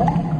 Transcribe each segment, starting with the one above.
श्री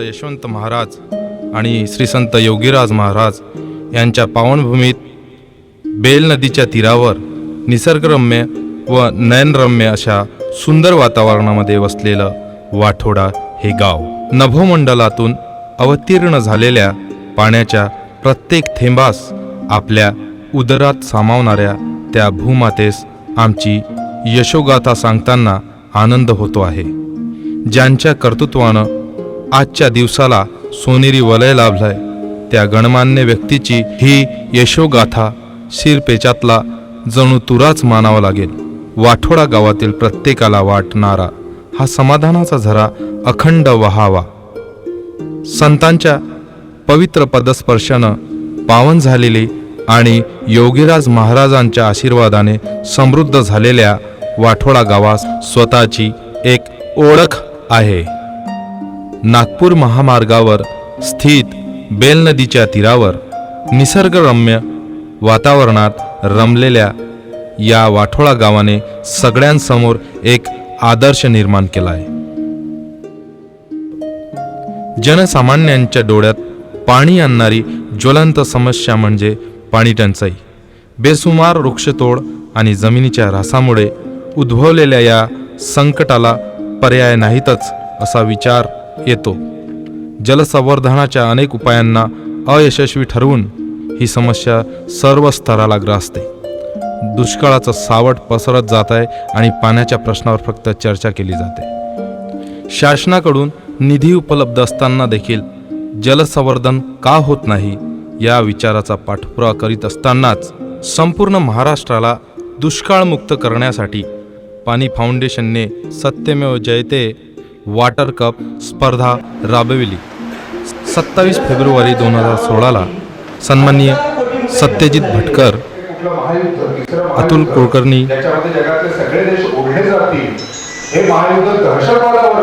यशवंत महाराज आणि श्री संत योगीराज महाराज यांच्या पावनभूमीत बेल नदीच्या तीरावर निसर्गरम्य व नयनरम्य अशा सुंदर वातावरणामध्ये वसलेलं वाठोडा हे गाव. नभोमंडलातून अवतीर्ण झालेल्या पाण्याच्या प्रत्येक थेंबास आपल्या उदरात सामावणाऱ्या त्या भूमातेस आमची यशोगाथा सांगताना आनंद होतो आहे. ज्यांच्या कर्तृत्वानं आजच्या दिवसाला सोनेरी वलय लाभलाय. त्या गणमान्य व्यक्तीची ही यशोगाथा शिरपेचातला जणू तुराच मानावा लागेल. वाठोडा गावातील प्रत्येकाला वाटणारा हा समाधानाचा झरा अखंड वहावा. संतांच्या पवित्र पदस्पर्शानं पावन झालेली आणि योगीराज महाराजांच्या आशीर्वादाने समृद्ध झालेल्या वाठोडा गावास स्वतःची एक ओळख आहे. नागपूर महामार्गावर स्थित बेल नदीच्या तीरावर निसर्गरम्य वातावरणात रमलेल्या या वाठोळा गावाने सगळ्यांसमोर एक आदर्श निर्माण केला आहे जनसामान्यांच्या डोळ्यात पाणी आणणारी ज्वलंत समस्या म्हणजे पाणी टंचाई. बेसुमार वृक्षतोड आणि जमिनीच्या ऱ्हासामुळे उद्भवलेल्या या संकटाला पर्याय नाहीतच असा विचार येतो. जलसंवर्धनाच्या अनेक उपायांना अयशस्वी ठरवून ही समस्या सर्व स्तराला ग्रासते दुष्काळाचं सावट पसरत जात आहे आणि पाण्याच्या प्रश्नावर फक्त चर्चा केली जाते. शासनाकडून निधी उपलब्ध असताना देखील जलसंवर्धन का होत नाही या विचाराचा पाठपुरावा करीत असतानाच संपूर्ण महाराष्ट्राला दुष्काळमुक्त करण्यासाठी पाणी फाउंडेशनने सत्यमेव जयते वॉटर कप स्पर्धा राबविली. सत्तावीस फेब्रुवारी दोन हजार सोळाला सन्माननीय सत्यजित भटकर अतुल कुलकर्णी हे महायुद्ध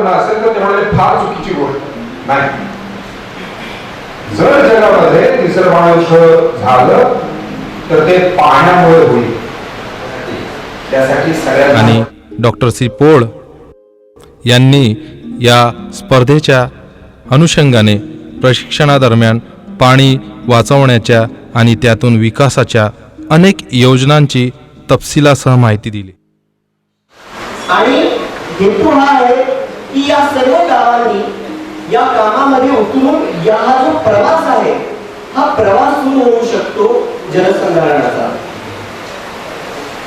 असेल तर ते फार चुकीची गोष्ट. नाही. जर जगामध्ये तिसरं महायुद्ध झालं तर ते पाण्यामुळे होईल. त्यासाठी आणि डॉक्टर सी पोळ यांनी या स्पर्धेच्या अनुषंगाने प्रशिक्षणादरम्यान पाणी वाचवण्याच्या आणि त्यातून विकासाच्या अनेक योजनांची तपशिलासह माहिती दिली. आणि हेतू हा आहे की या सर्व गावांनी या कामामध्ये उतरून या हा जो प्रवास आहे हा प्रवास सुरू होऊ शकतो जलसंधारणाचा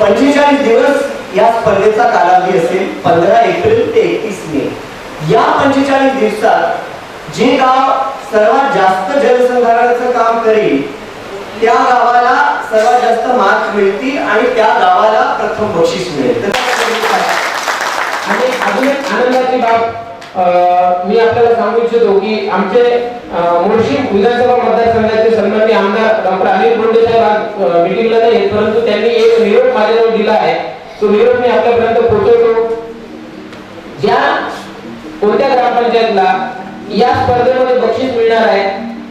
पंचेचाळीस दिवस या स्पर्धेचा कालावधी असेल पंधरा एप्रिल ते एकतीस मे. या पंचेचाळीस दिवसात जे गाव सर्वात जास्त जलसंधारणाचं काम करेल त्या गावाला सर्वात जास्त मार्क मिळतील आणि त्या गावाला प्रथम बक्षीस मिळेल. आणि अजून एक आनंदाची बाब अं, मी आपल्याला सांगू इच्छितो की आमचे मुळशी विधानसभा मतदारसंघाचे सन्माननीय आमदार डॉक्टर अनिल बोंडे साहेब आज मिटिंगला नाही परंतु त्यांनी एक निरोप माझ्याजवळ दिला आहे. तो विरोध मी आपल्यापर्यंत पोहोचवतो ज्या कोणत्या ग्रामपंचायतला या स्पर्धेमध्ये बक्षीस मिळणार आहे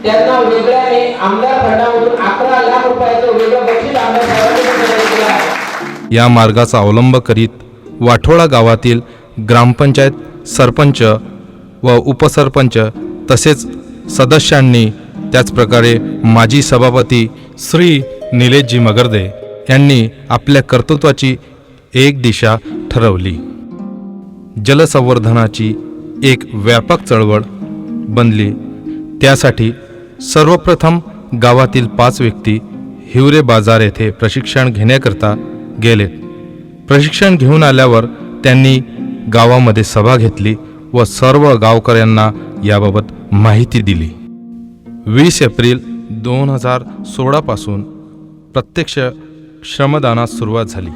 त्यांना वेगळ्याने आमदार फंडामधून अकरा लाख रुपयाचं वेगळं बक्षीस आमदार साहेबांनी या मार्गाचा अवलंब करीत वाठोळा गावातील ग्रामपंचायत सरपंच व उपसरपंच तसेच सदस्यांनी त्याचप्रकारे माजी सभापती श्री निलेशजी मगर्दे यांनी आपल्या कर्तृत्वाची एक दिशा ठरवली. जलसंवर्धनाची एक व्यापक चळवळ बनली. त्यासाठी सर्वप्रथम गावातील पाच व्यक्ती हिवरे बाजार येथे प्रशिक्षण घेण्याकरता गेलेत प्रशिक्षण घेऊन आल्यावर त्यांनी गावामध्ये सभा घेतली व सर्व गावकऱ्यांना याबाबत माहिती दिली. वीस एप्रिल दोन हजार सोळापासून प्रत्यक्ष श्रमदानास सुरुवात झाली.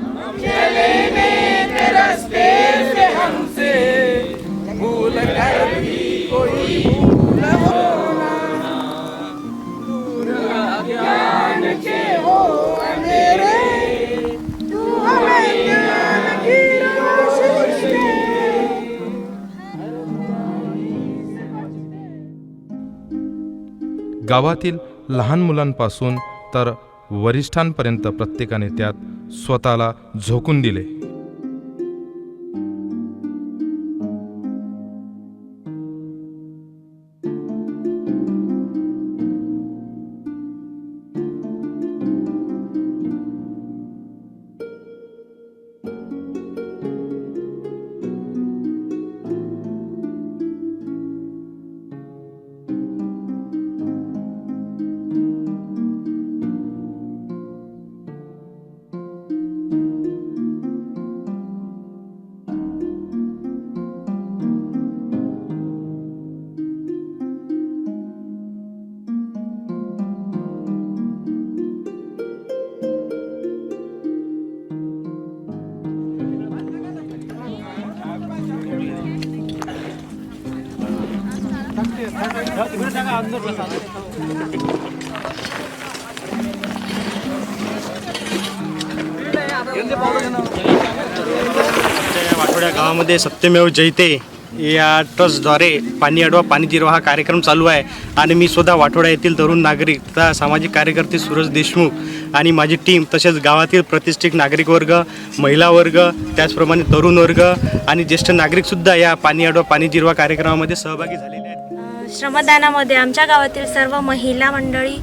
गावातील लहान मुलांपासून तर वरिष्ठांपर्यंत प्रत्येकाने त्यात स्वतःला झोकून दिले. वाठोड्या गावामध्ये सत्यमेव जयते या ट्रस्टद्वारे पाणी अडवा पाणी जिरवा हा कार्यक्रम चालू आहे. आणि मी सुद्धा वाठोडा येथील तरुण नागरिक तथा सामाजिक कार्यकर्ते सूरज देशमुख आणि माझी टीम तसेच गावातील प्रतिष्ठित नागरिक वर्ग महिला वर्ग त्याचप्रमाणे तरुण वर्ग आणि ज्येष्ठ नागरिकसुद्धा या पाणी अडवा पाणी जिरवा कार्यक्रमामध्ये सहभागी झालेले आहेत. श्रमदानामध्ये आमच्या गावातील सर्व महिला मंडळी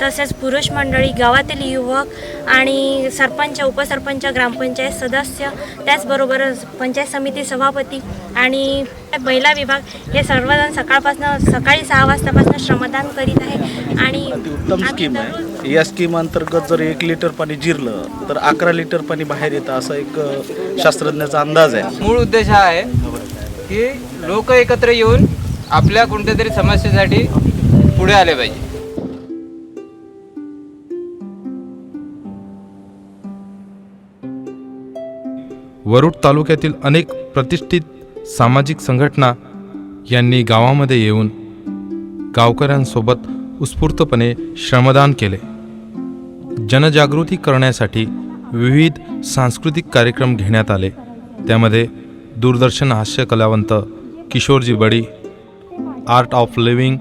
तसेच पुरुष मंडळी गावातील युवक आणि सरपंच उपसरपंच ग्रामपंचायत सदस्य त्याचबरोबर पंचायत समिती सभापती आणि महिला विभाग हे सर्वजण सकाळपासून सकाळी सहा वाजतापासून श्रमदान करीत आहे आणि उत्तम स्कीम आहे. या स्कीम अंतर्गत जर एक लिटर पाणी जिरलं तर अकरा लिटर पाणी बाहेर येतं असा एक शास्त्रज्ञाचा अंदाज आहे. मूळ उद्देश हा आहे की लोक एकत्र येऊन आपल्या कोणत्या तरी समस्येसाठी पुढे आले पाहिजे. वरुड तालुक्यातील अनेक प्रतिष्ठित सामाजिक संघटना यांनी गावामध्ये येऊन गावकऱ्यांसोबत उत्स्फूर्तपणे श्रमदान केले. जनजागृती करण्यासाठी विविध सांस्कृतिक कार्यक्रम घेण्यात आले. त्यामध्ये दूरदर्शन हास्य कलावंत किशोरजी बडी आर्ट ऑफ लिव्हिंग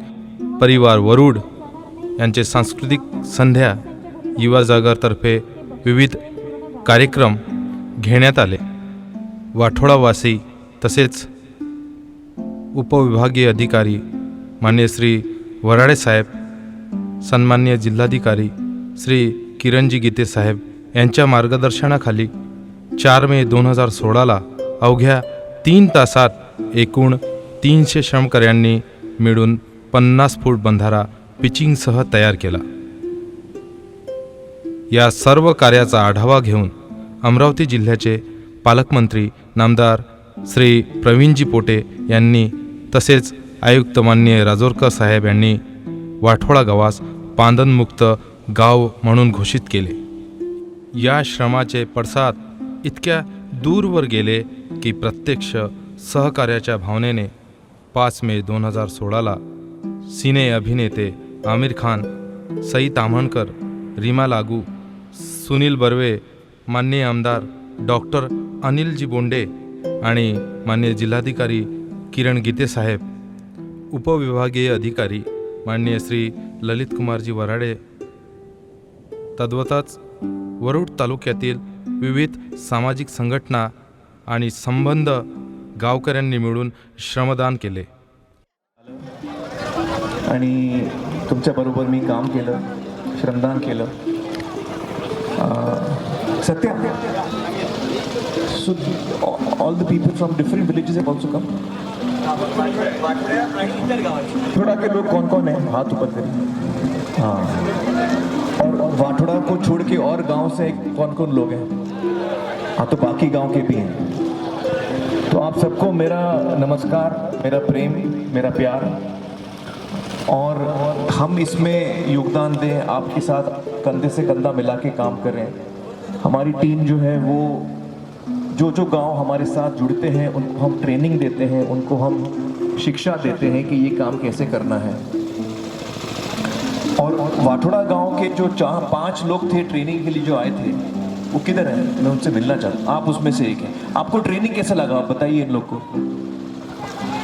परिवार वरुड यांचे सांस्कृतिक संध्या युवा जागरतर्फे विविध कार्यक्रम घेण्यात आले. वाठोडावासी तसेच उपविभागीय अधिकारी मान्य श्री वराडे साहेब सन्मान्य जिल्हाधिकारी श्री किरणजी गीते साहेब यांच्या मार्गदर्शनाखाली चार मे दोन हजार सोळाला अवघ्या तीन तासात एकूण तीनशे श्रमकऱ्यांनी मिळून पन्नास फूट बंधारा पिचिंगसह तयार केला. या सर्व कार्याचा आढावा घेऊन अमरावती जिल्ह्याचे पालकमंत्री नामदार श्री प्रवीणजी पोटे यांनी तसेच आयुक्त मान्य राजोरकर साहेब यांनी वाठोळा गावास पांदनमुक्त गाव म्हणून घोषित केले. या श्रमाचे पडसाद इतक्या दूरवर गेले की प्रत्यक्ष सहकार्याच्या भावनेने पाच मे दोन हजार सोळाला सिने अभिनेते आमिर खान सई ताम्हणकर रीमा लागू सुनील बर्वे मान्य आमदार डॉक्टर अनिलजी बोंडे आणि मान्य जिल्हाधिकारी किरण गीते साहेब उपविभागीय अधिकारी मान्य श्री ललित कुमारजी वराडे. तद्वतच वरुड तालुक्यातील विविध सामाजिक संघटना आणि संबंध गावकऱ्यांनी मिळून श्रमदान केले. आणि तुमच्याबरोबर मी काम केलं श्रमदान केलं. Satya. So all the people from different villages have also come Wathoda के लोग कौन कौन है? हाथ ऊपर करिए। हाँ। और वाठोड़ा को छोड़ के और गांव से कौन कौन लोग हैं? हाँ तो बाकी गांव के भी हैं। तो आप सबको मेरा नमस्कार, मेरा प्रेम, मेरा प्यार। और हम इसमें योगदान दें, आपके साथ कंधे से कंधा मिला के काम करें। हमारी टीम जो है वो, जो जो गाँव हमारे साथ जुड़ते हैं, उनको हम ट्रेनिंग देते हैं, उनको हम शिक्षा देते हैं कि ये काम कैसे करना है। और वाठोड़ा गाँव के जो चार, पाँच लोग थे ट्रेनिंग के लिए जो आए थे वो किधर है? मैं उनसे मिलना चाहता हूँ। आप उसमें से एक है। आपको ट्रेनिंग कैसा लगा? आप बताइए इन लोग को।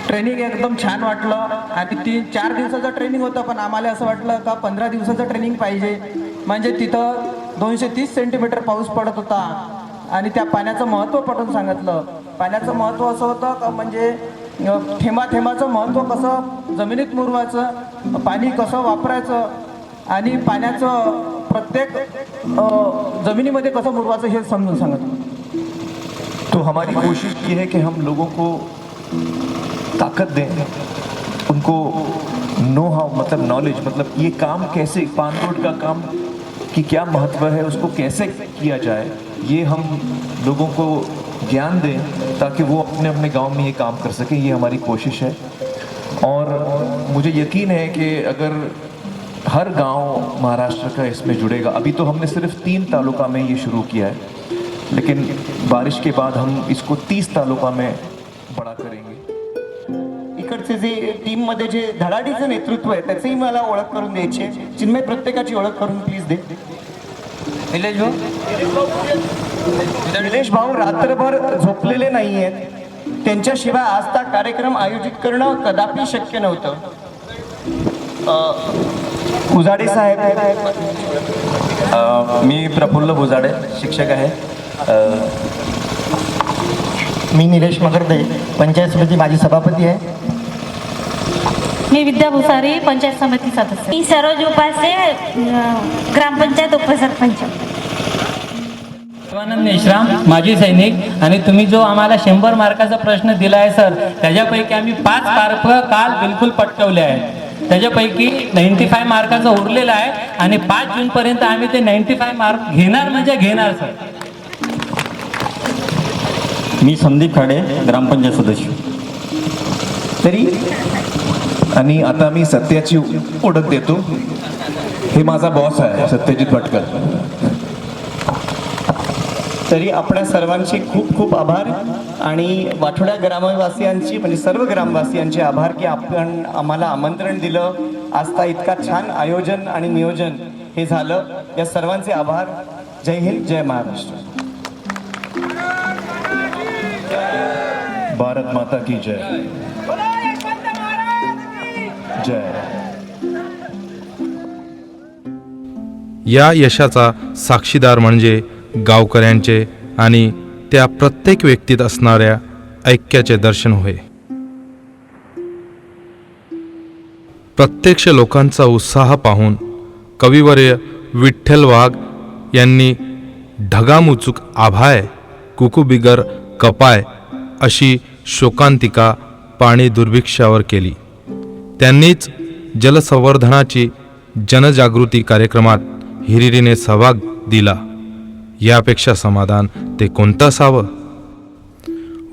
ट्रेनिंग एकदम छान वाटलं. आणि तीन चार दिवसाचं ट्रेनिंग होतं पण आम्हाला असं वाटलं का पंधरा दिवसाचं ट्रेनिंग पाहिजे. म्हणजे तिथं दोनशे तीस सेंटीमीटर पाऊस पडत होता. आणि त्या पाण्याचं महत्त्व पटून सांगितलं. पाण्याचं महत्त्व असं होतं का म्हणजे थेंबा थेंबाचं महत्त्व कसं जमिनीत मुरवायचं पाणी कसं वापरायचं आणि पाण्याचं प्रत्येक जमिनीमध्ये कसं मुरवायचं हे समजून सांगत तो हमारी कोशिश ये है कि हम लोगों को ताकत दें उनको नो हाउ मतलब नॉलेज मतलब ये काम कैसे पान रोड का काम की क्या महत्त्व है उसको कैसे किया जाए ये हम लोगों को ज्ञान दें ताकि वो अपने अपने गांव में ये काम कर सकें ये हमारी कोशिश है। और मुझे यकीन है कि अगर हर गांव महाराष्ट्र का इसमें जुड़ेगा। अभी तो हमने सिर्फ तीन तालुका में ये शुरू किया है लेकिन बारिश के बाद हम इसको तीस तालुका में बड़ा करेंगे। इकडचे जे टीममध्ये जे धडाडीचं नेतृत्व आहे त्याचंही मला ओळख करून द्यायची आहे. चिन्मय प्रत्येकाची ओळख करून प्लीज दे. निलेश भाऊ? निलेश भाऊ रात्रभर झोपलेले नाही आहेत त्यांच्याशिवाय आजचा कार्यक्रम आयोजित करणं कदापि शक्य नव्हतं. अ, उजाडे साहेब मी प्रफुल्ल भुजाडे शिक्षक आहे. मी निलेश मकरदे पंचायत समिती माजी सभापती आहे. मी विद्या भुसारी पंचायत समिती सदस्य. मी सरोज उपासे ग्रामपंचायत उपसरपंच. शिवानंद मेश्राम माजी सैनिक आणि तुम्ही जो आम्हाला शंभर मार्काचा प्रश्न दिला आहे सर त्याच्यापैकी आम्ही पाच मार्क काल बिलकुल पटकवले आहेत. त्याच्यापैकी नाईन्टी फाय मार्काचा उरलेला आहे आणि पाच जूनपर्यंत आम्ही ते नाईन्टी फाय मार्क घेणार म्हणजे घेणार सर. मी संदीप खाडे ग्रामपंचायत सदस्य. तरी आणि आता मी सत्याची ओळख देतो. हे माझा बॉस आहे सत्यजित भटकर. तरी आपल्या सर्वांचे खूप खूप आभार. आणि वाठोड्या ग्रामवासियांची म्हणजे सर्व ग्रामवासियांचे आभार की आपण आम्हाला आमंत्रण दिलं. आजता इतका छान आयोजन आणि नियोजन हे झालं. या सर्वांचे आभार. जय हिंद जय महाराष्ट्र. भारत माता की जय. जय. या यशाचा साक्षीदार म्हणजे गावकऱ्यांचे आणि त्या प्रत्येक व्यक्तीत असणाऱ्या ऐक्याचे दर्शन होय. प्रत्यक्ष लोकांचा उत्साह पाहून कविवर्य विठ्ठल वाघ यांनी ढगामुचूक आभाय कुकुबिगर कपाय अशी शोकांतिका पाणी दुर्भिक्षावर केली. त्यांनीच जलसंवर्धनाची जनजागृती कार्यक्रमात हिरिरीने सहभाग दिला. यापेक्षा समाधान ते कोणतं असावं?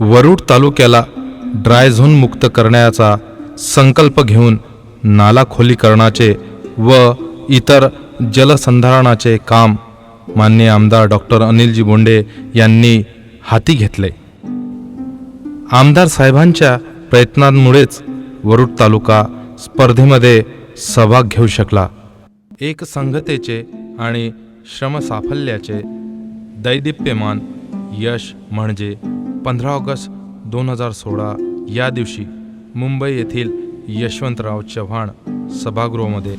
वरुड तालुक्याला ड्राय झोन मुक्त करण्याचा संकल्प घेऊन नाला खोलीकरणाचे व इतर जलसंधारणाचे काम मान्य आमदार डॉक्टर अनिलजी बोंडे यांनी हाती घेतले. आमदार साहेबांच्या प्रयत्नांमुळेच वरुड तालुका स्पर्धेमध्ये सहभाग घेऊ शकला. एक संघतेचे आणि श्रमसाफल्याचे दैदिप्यमान यश म्हणजे पंधरा ऑगस्ट दोन हजार सोळा या दिवशी मुंबई येथील यशवंतराव चव्हाण सभागृहामध्ये.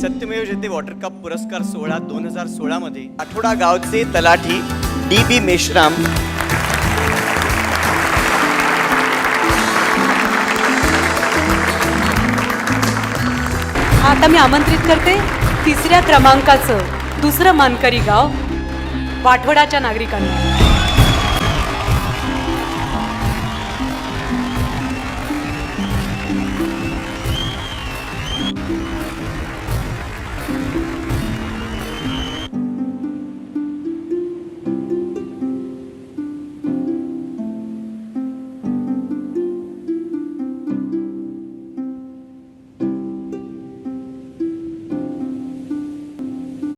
सत्यमेव जयते वॉटर कप पुरस्कार सोहळा दोन हजार सोळा मध्ये आठवडा गावचे तलाठी डी बी मेश्राम. आता मी आमंत्रित करते तिसऱ्या क्रमांकाचं दुसरं मानकरी गाव वाठवडाच्या नागरिकांना.